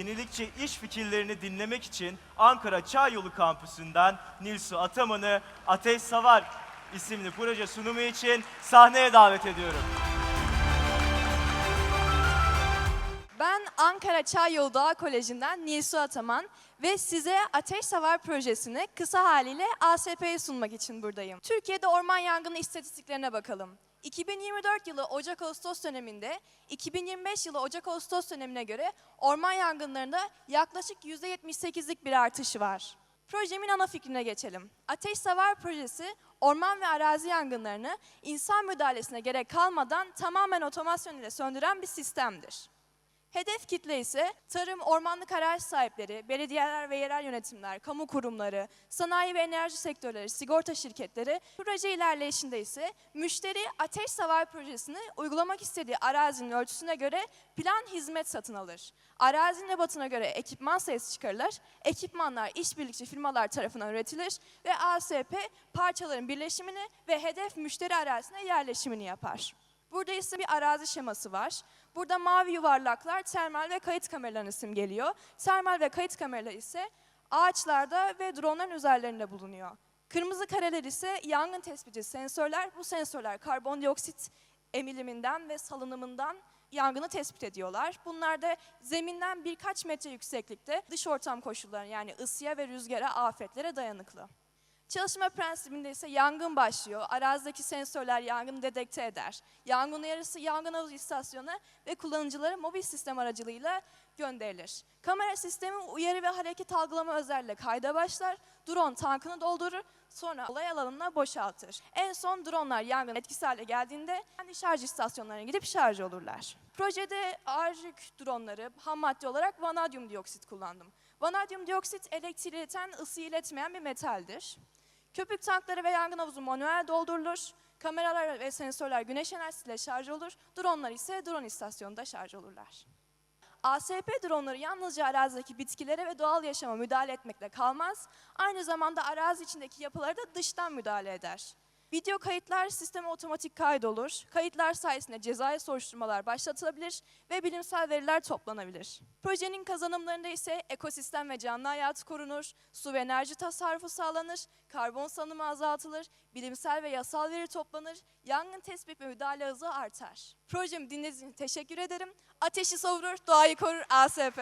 Yenilikçi iş fikirlerini dinlemek için Ankara Çay Yolu Kampüsü'nden Nilsu Ataman'ı Ateş Savar isimli proje sunumu için sahneye davet ediyorum. Ben Ankara Çay Yolu Doğa Koleji'nden Nilsu Ataman ve size Ateş Savar projesini kısa haliyle ASP'ye sunmak için buradayım. Türkiye'de orman yangını istatistiklerine bakalım. 2024 yılı Ocak-Ağustos döneminde 2025 yılı Ocak-Ağustos dönemine göre orman yangınlarında yaklaşık %78'lik bir artış var. Projemin ana fikrine geçelim. Ateş Savar projesi orman ve arazi yangınlarını insan müdahalesine gerek kalmadan tamamen otomasyon ile söndüren bir sistemdir. Hedef kitle ise tarım, ormanlık arazi sahipleri, belediyeler ve yerel yönetimler, kamu kurumları, sanayi ve enerji sektörleri, sigorta şirketleri. Proje ilerleyişinde ise müşteri ateş savar projesini uygulamak istediği arazinin ölçüsüne göre plan hizmet satın alır. Arazinin ebatına göre ekipman sayısı çıkarılır. Ekipmanlar işbirlikçi firmalar tarafından üretilir ve ASP parçaların birleşimini ve hedef müşteri arazisine yerleşimini yapar. Burada ise bir arazi şeması var. Burada mavi yuvarlaklar termal ve kayıt kameralarını simgeliyor. Termal ve kayıt kameraları ise ağaçlarda ve dronların üzerlerinde bulunuyor. Kırmızı kareler ise yangın tespiti sensörler. Bu sensörler karbondioksit emiliminden ve salınımından yangını tespit ediyorlar. Bunlar da zeminden birkaç metre yükseklikte dış ortam koşullarına yani ısıya ve rüzgara, afetlere dayanıklı. Çalışma prensibinde ise yangın başlıyor. Arazideki sensörler yangını dedekte eder. Yangın uyarısı yangın havuzu istasyonu ve kullanıcılara mobil sistem aracılığıyla gönderilir. Kamera sistemi uyarı ve hareket algılama özelliğiyle kayda başlar. Drone tankını doldurur. Sonra olay alanına boşaltır. En son dronlar yangın etkisi hale geldiğinde kendi şarj istasyonlarına gidip şarj olurlar. Projede ağır yük dronları ham madde olarak vanadyum dioksit kullandım. Vanadyum dioksit elektriği ileten, ısı iletmeyen bir metaldir. Köpük tankları ve yangın havuzu manuel doldurulur. Kameralar ve sensörler güneş enerjisiyle şarj olur. Dronlar ise drone istasyonunda şarj olurlar. ASP dronları yalnızca arazideki bitkilere ve doğal yaşama müdahale etmekle kalmaz. Aynı zamanda arazi içindeki yapılara da dıştan müdahale eder. Video kayıtlar sisteme otomatik kaydolur. Kayıtlar sayesinde cezai soruşturmalar başlatılabilir ve bilimsel veriler toplanabilir. Projenin kazanımlarında ise ekosistem ve canlı hayatı korunur, su ve enerji tasarrufu sağlanır, karbon salınımı azaltılır, bilimsel ve yasal veri toplanır, yangın tespit ve müdahale hızı artar. Projemi dinlediğiniz için teşekkür ederim. Ateşi savurur, doğayı korur ASP.